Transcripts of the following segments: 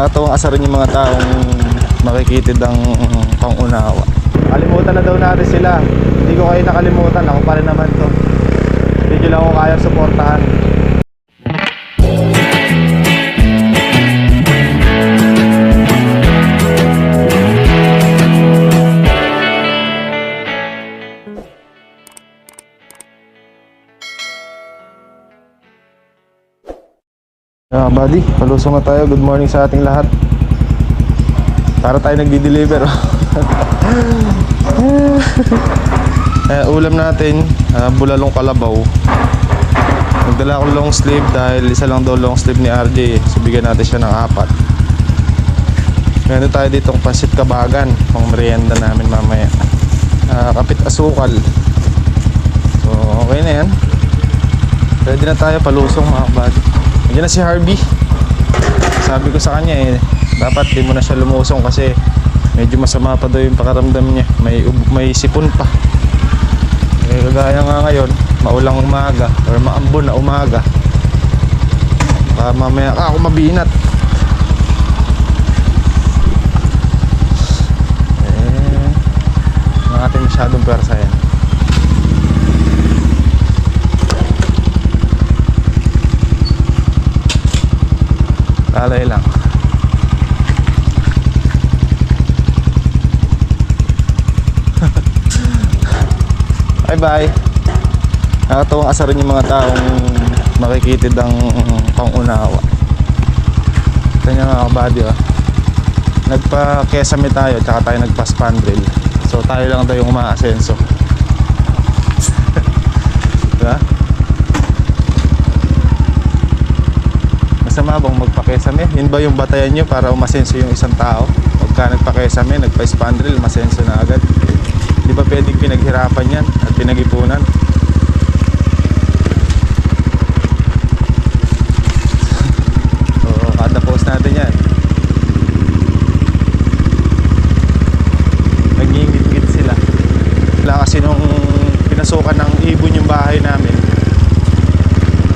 Nakatawang asarin yung mga taong makikitid ang pangunawa. Kalimutan na daw natin sila. Hindi ko kayo nakalimutan. Ako pa rin naman to. Hindi nyo lang ako kaya suportahan. Buddy, palusong na tayo. Good morning sa ating lahat. Para tayo nagdi-deliver. eh, ulam natin, ah, bulalong kalabaw. Nagdala ako long sleeve dahil isa lang daw long sleeve ni RJ. Bigyan natin siya ng apat. Meron tayo ditong pasit kabagan, pang merienda namin mamaya. Ah, kapit asukal. So okay na yan. Pwede na tayo palusong mga kabady. Nandiyan na si Harvey. Sabi ko sa kanya eh, dapat di mo na siya lumusong kasi medyo masama pa daw yung pakaramdam niya. May, may sipon pa. Eh, kagaya nga ngayon, maulang umaga or maambon na umaga. Baka mamaya ka ako mabinat. Eh, mga ating masyadong persa yan. Kalay lang. bye bye. Nakatawang asarin yung mga taong makikitid ang pangunawa. Ito niya mga kabady oh. Nagpa-kesame tayo tsaka tayo nagpa-spandrel. So tayo lang daw yung umaasenso. diba? Masama bang magpakesame? Yun ba yung batayan nyo para umasenso yung isang tao? Pagka nagpakesame, nagpa-spandrel, masenso na agad. Di ba pwedeng pinaghirapan yan at pinag-ipunan? Oo, kada post natin yan. Nagingit-ngit sila. Wala kasi pinasukan ng ibon yung bahay namin,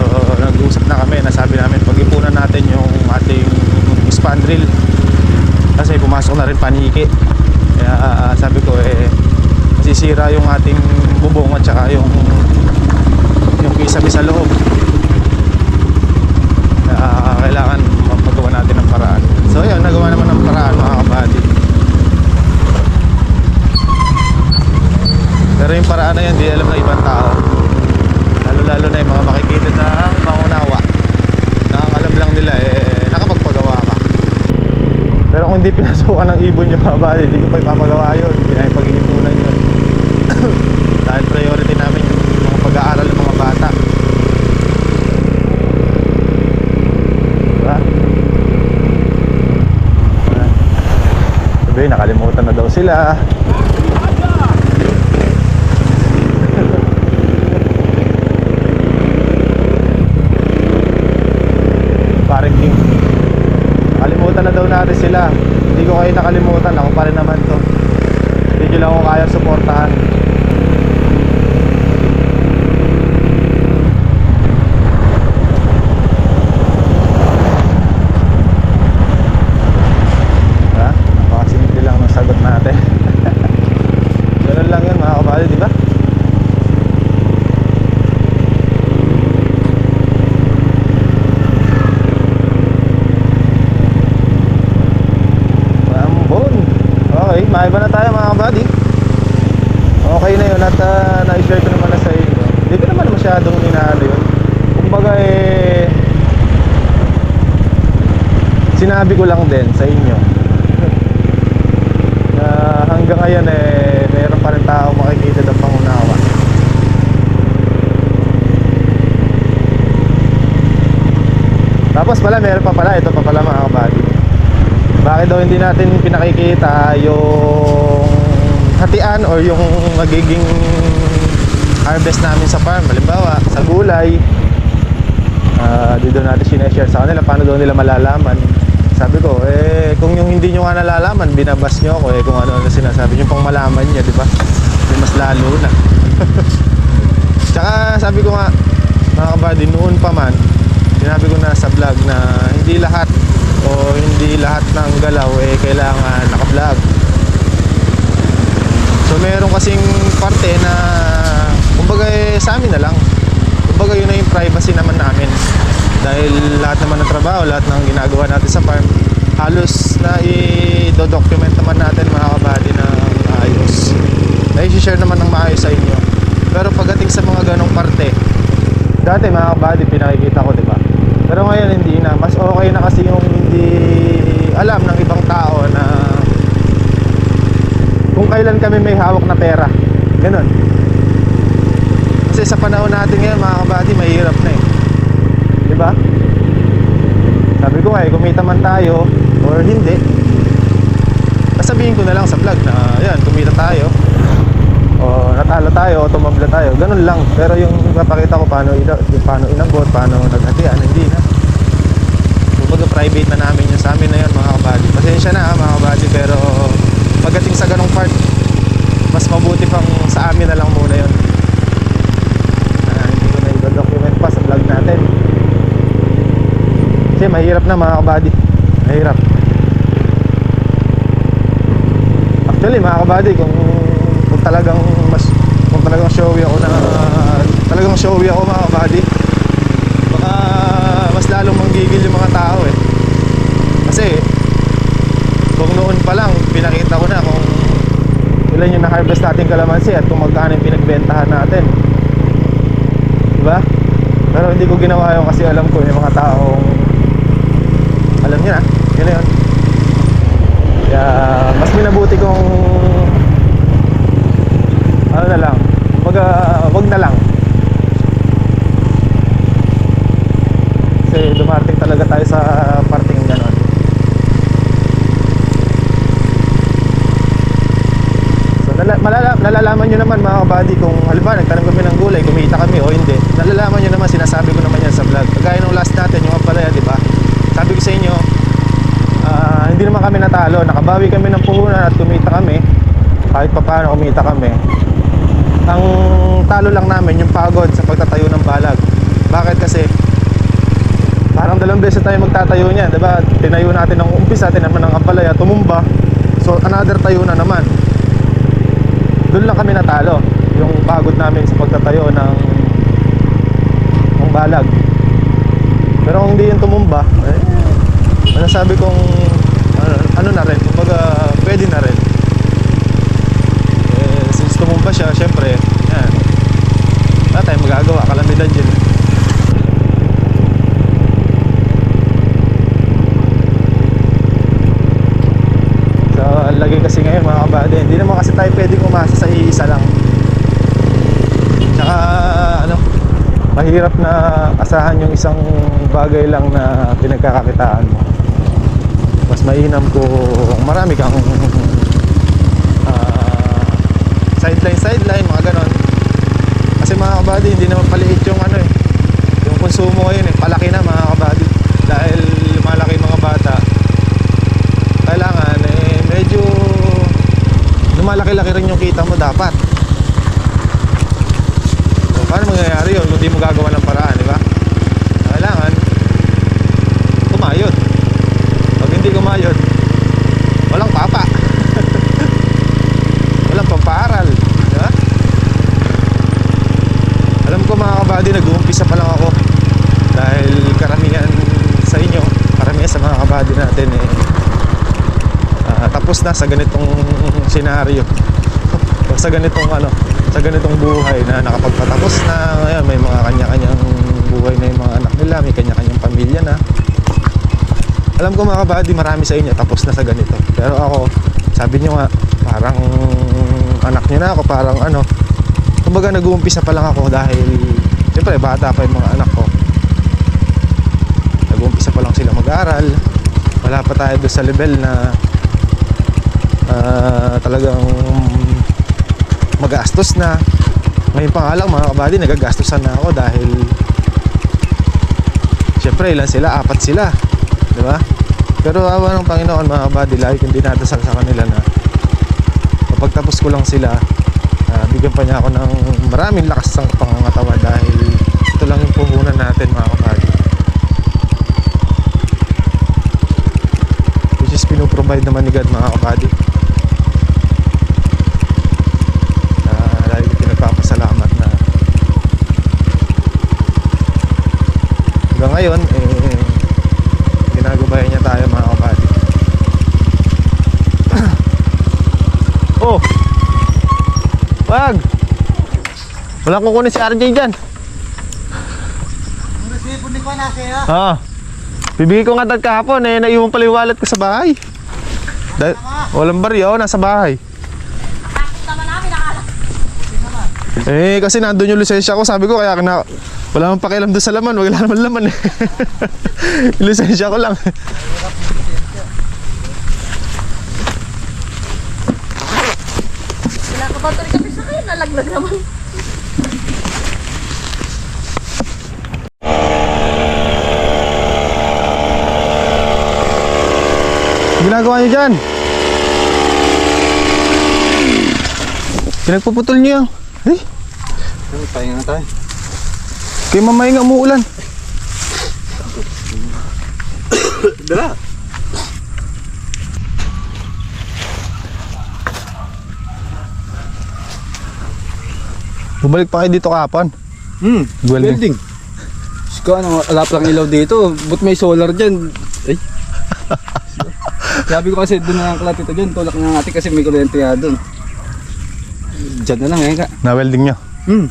Oo, nag-usap na kami, nasabi namin pag-ipunan natin yung ating spandrel kasi pumasok na rin paniki kaya ah, sabi ko eh masisira yung ating bubong at saka yung yung kisame sa loob kaya ah, kailangan mapagawa natin ng paraan so yun, nagawa naman ng paraan mga kabady pero yung paraan na yun, di alam ng ibang tao lalo lalo na yung mga makikita na pangunawa nakakalam lang nila eh nakapagpagawa ka pero kung hindi pinasukan ng ibon yung mga bali hindi ko pa ipapagawa yun. Hindi na pag-iipunan yun. Dahil priority namin yung mga pag-aaral ng mga bata. Diba? sabi nakalimutan na daw sila parang king kalimutan na daw natin sila. Hindi ko kayo nakalimutan. Ako pa rin naman to. Hindi nyo lang ako kaya suportahan ha? napakasimple lang ng sagot natin ganun lang yun mga kabali di ba? Rambon. Okay, maiba na tayo mga kabady. Okay na yun at uh, na-share ko naman na sa inyo. Hindi ko naman masyadong inaano yun. Kumbaga eh, sinabi ko lang din sa inyo na hanggang ngayon eh, meron pa rin tao makikita ng pangunawa. Tapos pala, meron pa pala, ito pa pala mga kabady bakit daw hindi natin pinakikita yung hatian or yung magiging harvest namin sa farm? Halimbawa sa gulay uh, dito natin sineshare sa kanila paano daw nila malalaman sabi ko eh kung yung hindi nyo nga nalalaman binabas nyo ako eh kung ano na sinasabi nyo pang malaman nyo di ba Di mas lalo na tsaka sabi ko nga mga kabady noon pa man sinabi ko na sa vlog na hindi lahat o hindi lahat ng galaw eh kailangan naka-vlog. So meron kasing parte na kumbaga eh, sa amin na lang. Kumbaga yun na yung privacy naman namin. Dahil lahat naman ng trabaho, lahat ng ginagawa natin sa farm, halos na i-document naman natin mga kabady na maayos. Na i-share naman ng maayos sa inyo. Pero pagdating sa mga ganong parte, dati mga kabady pinakikita ko, di ba? Pero ngayon hindi na. Mas okay na kasi yung hindi alam ng ibang tao na kung kailan kami may hawak na pera. Ganun. Kasi sa panahon natin ngayon mga kabady, mahirap na eh. Di ba? Sabi ko nga eh, kumita man tayo or hindi. Sasabihin ko na lang sa vlog na yan, kumita tayo. O natalo tayo o tumabla tayo. Ganun lang. Pero yung napakita ko paano, yung paano inagot, paano naghatian, hindi na. Kumbaga private na namin yun sa amin na yun mga kabady. Pasensya na mga kabady pero pagdating sa ganong part, mas mabuti pang sa amin na lang muna yun. Ah, hindi ko na i-document pa sa vlog natin. Kasi mahirap na mga kabady. Mahirap. Actually mga kabady, kung, kung talagang mas kung talagang showy ako na talagang showy ako mga kabady baka mas lalong manggigil yung mga tao eh kasi kung noon pa lang pinakita ko na kung ilan yung na-harvest natin kalamansi at kung magkano yung pinagbentahan natin diba? pero hindi ko ginawa yun kasi alam ko yung mga taong alam niyo na yun na yun. Kaya mas minabuti kong ano na lang wag, wag na lang. Kasi dumarating talaga tayo sa parting ganon. So nala, malala, nalalaman nyo naman mga kabady kung halimbawa nagtanong kami ng gulay kumita kami o hindi nalalaman nyo naman sinasabi ko naman yan sa vlog kagaya nung last natin yung ampalaya di ba sabi ko sa inyo ah, hindi naman kami natalo nakabawi kami ng puhunan at kumita kami kahit pa paano kumita kami ang talo lang namin yung pagod sa pagtatayo ng balag bakit kasi parang dalawang beses tayo magtatayo niyan, 'di ba? Tinayo natin ng umpisa, tinaman ng ampalaya, tumumba. So another tayo na naman. Doon lang kami natalo, yung pagod namin sa pagtatayo ng ng balag. Pero kung hindi yung tumumba, eh, masasabi kong ano, ano na rin, kumbaga pwede na rin. Eh, since tumumba siya, syempre, yan. Wala tayong magagawa, kalamidad yun. So, ang lagi kasi ngayon mga kabady, hindi naman kasi tayo pwedeng umasa sa iisa lang. Tsaka, ano, mahirap na asahan yung isang bagay lang na pinagkakakitaan mo. Mas mainam kung marami kang ah, sideline, sideline, mga ganon. Kasi mga kabady, hindi naman paliit yung ano eh. Yung konsumo ngayon eh, palaki na mga kabady. Dahil lumalaki mga bata, kailangan eh medyo lumalaki-laki rin yung kita mo dapat. So, paano mangyayari yun kung di mo gagawa ng paraan, di ba? Kailangan kumayod. Pag hindi kumayod, walang papa. walang pampaaral, di ba? Alam ko mga kabady, nag-uumpisa pa lang ako dahil karamihan sa inyo, karamihan sa mga kabady natin eh ah, tapos na sa ganitong senaryo. Sa ganitong ano sa ganitong buhay na nakapagpatapos na ngayon may mga kanya-kanyang buhay na yung mga anak nila may kanya-kanyang pamilya na. Alam ko mga kabady marami sa inyo tapos na sa ganito. Pero ako sabi nyo nga parang anak nyo na ako parang ano. Kumbaga nag-uumpisa pa lang ako dahil siyempre bata pa yung mga anak ko. Nag-uumpisa pa lang sila mag-aral. Wala pa tayo doon sa level na ah, talagang magastos na. Ngayon pa nga lang mga kabady nagagastosan na ako dahil syempre ilan sila? Apat sila. Di ba? Pero awa ng Panginoon mga kabady lagi kong dinadasal sa kanila na kapag tapos ko lang sila ah, bigyan pa niya ako ng maraming lakas ng pangangatawa dahil ito lang yung puhunan natin mga kabady. Pinoprovide naman ni God mga kabady. Uh, lagi ko pinagpapasalamat na hanggang ngayon, eh, ginagabayan niya tayo mga kabady. oh! Wag! Wala kukunin si RJ dyan. Sipon ni ko na siya. Ah. Bibigay ko nga dad kahapon eh, naiwan pala yung wallet ko sa bahay. Da- walang baryo, nasa bahay. Eh, kasi nandun yung lisensya ko, sabi ko kaya na wala mang pakialam doon sa laman, wala naman laman eh. lisensya ko lang. Kinakabato rin kami sa kayo, nalaglag naman. Ginagawa niyo dyan? Pinagpuputol niyo. Eh, Tayo na tayo. Kay mamay nga umuulan. Dala. Bumalik pa kayo dito kahapon. Hmm. Welding. Welding. Siko, ano, wala palang ilaw dito. But may solar dyan. Ay. Sabi ko kasi doon na ang kalat ito dyan. Tulak na natin kasi may kuryente ya doon. Diyan na lang eh ka. Na-welding niyo. Hmm.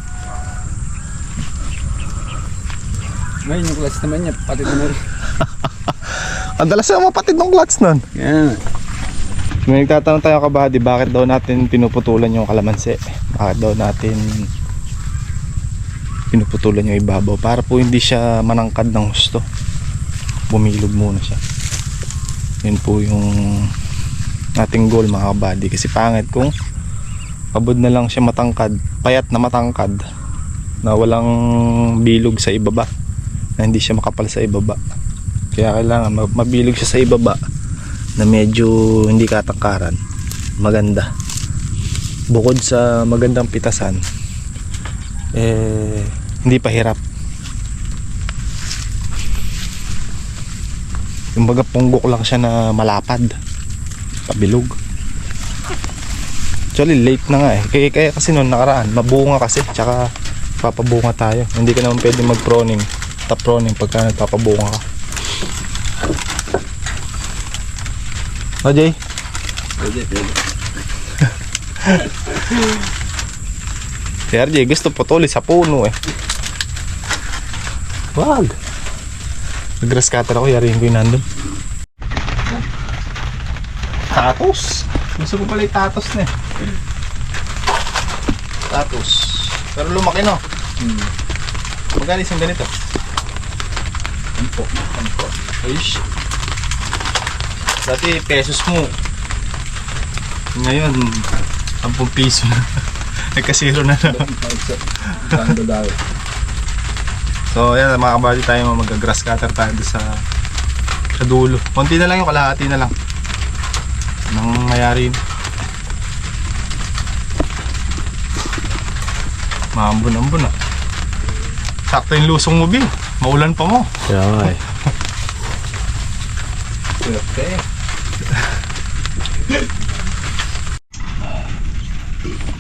Ngayon yung clutch naman niya, pati na rin. Ang dalas na mapatid ng clutch nun. Yan. May nagtatanong tayo kabady, bakit daw natin pinuputulan yung kalamansi? Bakit daw natin pinuputulan yung ibabaw? Para po hindi siya manangkad ng husto. Bumilog muna siya. Yun po yung ating goal mga kabady. Kasi pangit kung abod na lang siya matangkad, payat na matangkad, na walang bilog sa ibaba, na hindi siya makapal sa ibaba. Kaya kailangan ma- mabilog siya sa ibaba na medyo hindi katangkaran. Maganda. Bukod sa magandang pitasan eh hindi pa hirap. Yung baga punggok lang siya na malapad. Pabilog actually late na nga eh. Kaya, kaya kasi noon nakaraan mabunga kasi. Tsaka papabunga tayo. Hindi ka naman pwede mag proning top proning pagka nagpapabunga ka O Jay? Pwede, pwede. Si RJ gusto putuli sa puno eh. Wag. Nag-grass cutter ako, yarihin ko yung nandun. Tatos. Gusto ko pala yung tatos na eh. Tatos. Pero lumaki no. Hmm. Magkano isang ganito? Ampo. Ayos. Dati pesos mo. Ngayon, 10 piso na. Nagkasiro na naman. So, ayan, mga kabady tayo mag-grass cutter tayo doon sa sa dulo. Konti na lang yung kalahati na lang. Nang mayari. Maambon-ambon ah. Sakto yung lusong mo, Bin. Maulan pa mo. Kaya nga eh. Okay.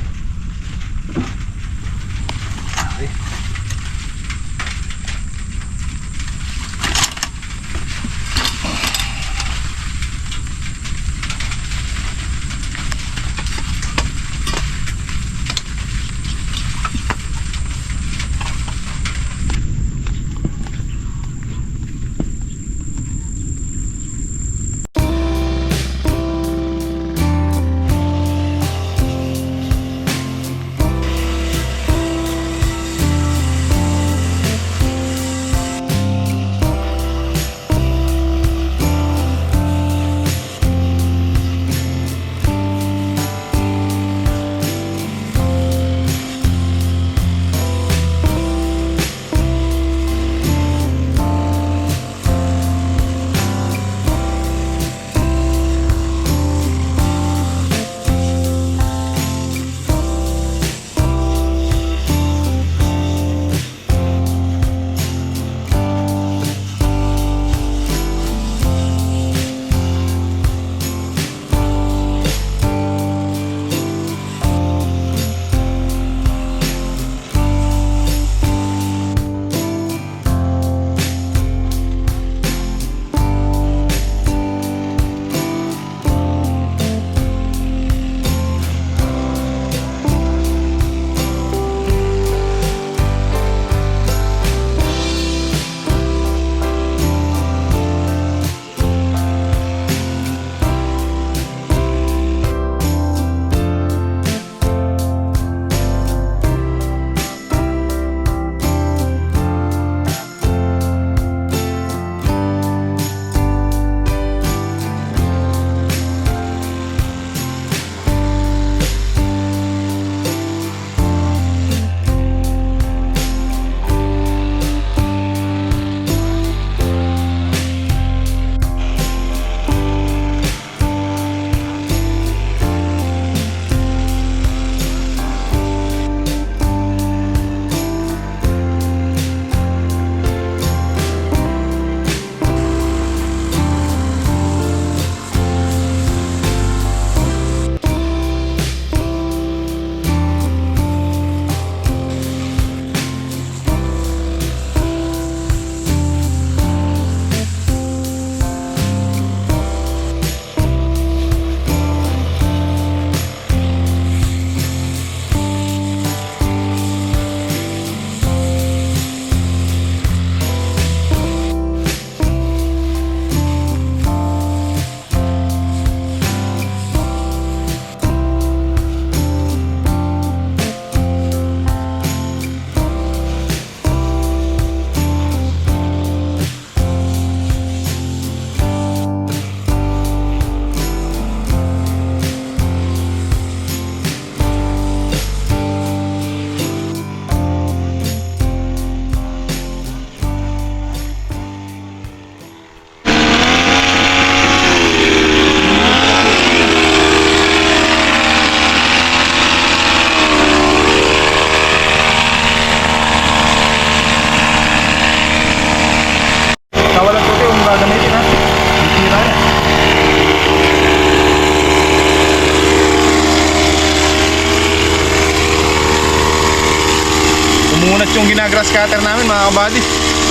cutter namin mga kabady.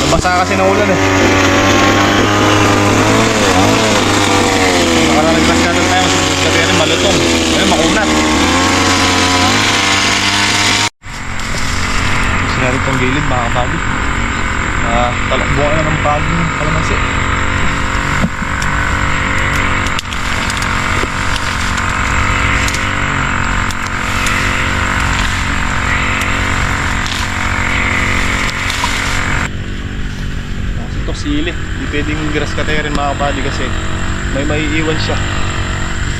Nabasa kasi ng ulan eh. Nakaraan nag-grass cutter tayo. Cutter yan malutong. Ngayon makunat. Sinari itong gilid mga kabady. Ah, uh, buwan na ng pagi ng kalamansi. Sili. Hindi pwedeng grass cutter mga kabady kasi may maiiwan siya.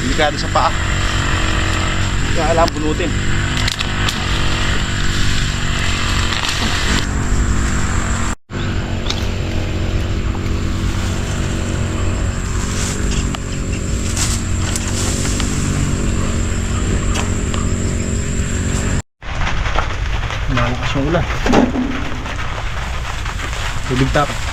Delikado sa paa. Hindi ka alam bunutin. Malakas yung ulan. Tubig tap.